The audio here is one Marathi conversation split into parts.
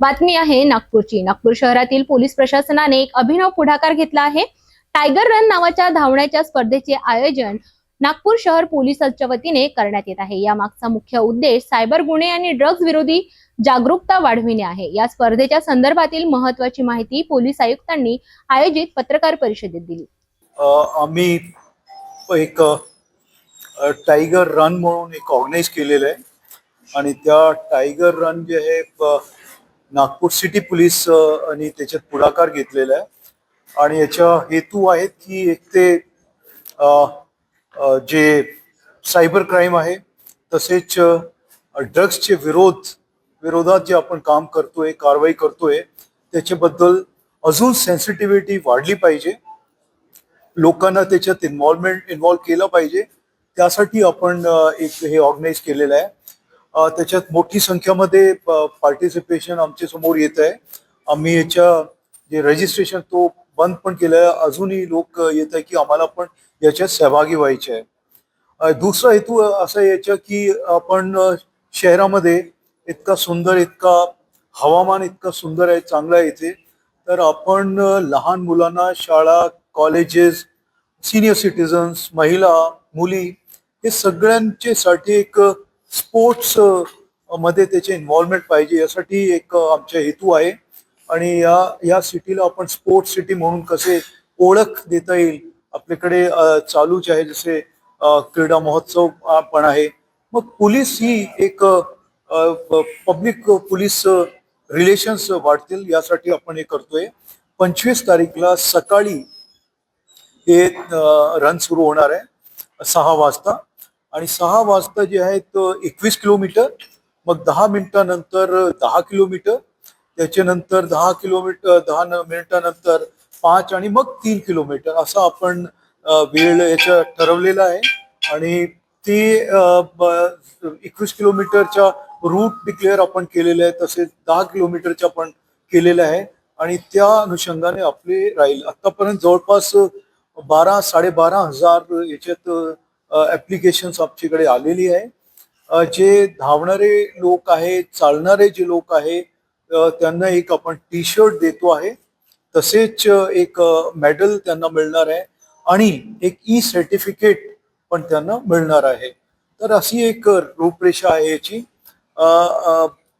बातमी आहे नागपूरची. नागपूर शहरातील पोलीस प्रशासनाने एक अभिनव पुढाकार घेतला आहे. टायगर रन नावाच्या धावण्याच्या स्पर्धेचे आयोजन नागपूर शहर पोलिसांच्या वतीने करण्यात येत आहे. या मागचा मुख्य उद्देश सायबर गुन्हे आणि ड्रग्ज विरोधी जागरूकता वाढविणे आहे. या स्पर्धेच्या संदर्भातील महत्वाची माहिती पोलीस आयुक्तांनी आयोजित पत्रकार परिषदेत दिली. आम्ही एक टायगर रन म्हणून एक ऑर्गनाईज केलेलं आहे. आणि त्या टायगर रन जे आहे नागपूर सिटी पोलीस आणि त्याच्यात पुढाकार घेतलेला आहे. आणि याच्या हेतू आहेत की एक ते जे सायबर क्राईम आहे तसेच ड्रग्सचे विरोध विरोधात जे आपण काम करतोय कारवाई करतोय त्याच्याबद्दल अजून सेन्सिटिव्हिटी वाढली पाहिजे. लोकांना त्याच्यात इन्व्हॉल्वमेंट इन्व्हॉल्व केलं पाहिजे. त्यासाठी आपण एक हे ऑर्गनाईज केलेलं आहे. त्याच्यात मोठी संख्यामध्ये पार्टिसिपेशन आमच्यासमोर येत आहे. आम्ही याच्या जे रजिस्ट्रेशन तो बंद पण केलं आहे. अजूनही लोक येत आहे की आम्हाला पण याच्यात सहभागी व्हायचे आहे. दुसरा हेतू असा आहे याच्या की आपण शहरामध्ये इतका सुंदर इतका हवामान इतकं सुंदर आहे चांगलं आहे इथे. तर आपण लहान मुलांना शाळा कॉलेजेस सिनियर सिटीजन्स महिला मुली हे सगळ्यांचे साठी एक स्पोर्ट्समध्ये त्याचे इन्व्हॉल्वमेंट पाहिजे यासाठी एक आमच्या आमचा हेतू आहे. आणि या या सिटीला आपण स्पोर्ट्स सिटी म्हणून कसे ओळख देता येईल आपल्याकडे चालूच आहे जसे क्रीडा महोत्सव पण आहे. मग पोलीस ही एक पब्लिक पोलीस रिलेशन्स वाढतील यासाठी आपण हे करतोय. पंचवीस तारीखला सकाळी हे रन सुरू होणार आहे सहा वाजता. आणि सहा वाजता जे आहे तो एकवीस किलोमीटर मग दहा मिनिटानंतर दहा किलोमीटर त्याच्यानंतर दहा किलोमीटर दहा न- मिनिटानंतर पाच आणि मग तीन किलोमीटर असा आपण वेळ याच्या ठरवलेला आहे. आणि ते एकवीस किलोमीटरच्या रूट डिक्लेअर आपण केलेले आहे तसेच दहा किलोमीटरच्या पण केलेलं आहे. आणि त्या अनुषंगाने आपले राहील. आतापर्यंत जवळपास बारा साडेबारा हजार याच्यात ॲप्लिकेशन्स आमच्याकडे आलेली आहे. जे धावणारे लोक आहेत चालणारे जे लोक आहे त्यांना एक आपण टी शर्ट देतो आहे. तसेच एक मेडल त्यांना मिळणार आहे आणि एक ई सर्टिफिकेट पण त्यांना मिळणार आहे. तर अशी एक रूपरेषा आहे याची.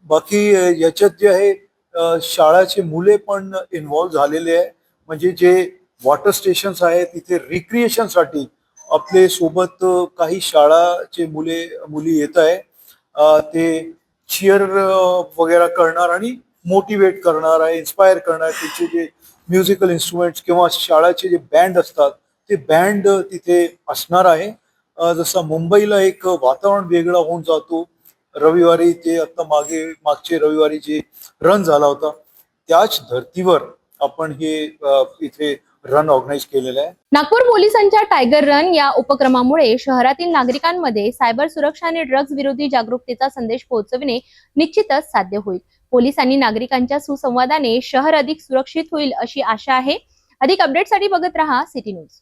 बाकी याच्यात जे आहे शाळाचे मुले पण इन्व्हॉल्व झालेले आहे. म्हणजे जे वॉटर स्टेशन्स आहेत तिथे रिक्रिएशनसाठी आपले सोबत काही शाळाचे मुले मुली येत आहे. ते चिअर वगैरे करणार आणि मोटिवेट करणार आहे इन्स्पायर करणार त्याचे जे म्युझिकल इन्स्ट्रुमेंट्स किंवा शाळाचे जे बँड असतात ते बँड तिथे असणार आहे. जसं मुंबईला एक वातावरण वेगळा होऊन जातो. रविवारी ते आता मागे मागचे रविवारी जे रन झाला होता त्याच धर्तीवर आपण हे इथे रन ऑर्गनाईज केलेलं आहे. नागपूर पोलिसांच्या टायगर रन या उपक्रमामुळे शहरातील नागरिकांमध्ये सायबर सुरक्षा आणि ड्रग्ज विरोधी जागरूकतेचा संदेश पोहोचविणे निश्चितच साध्य होईल. पोलीस आणि नागरिकांच्या सुसंवादाने शहर अधिक सुरक्षित होईल अशी आशा आहे. अधिक अपडेटसाठी बघत रहा सिटी न्यूज.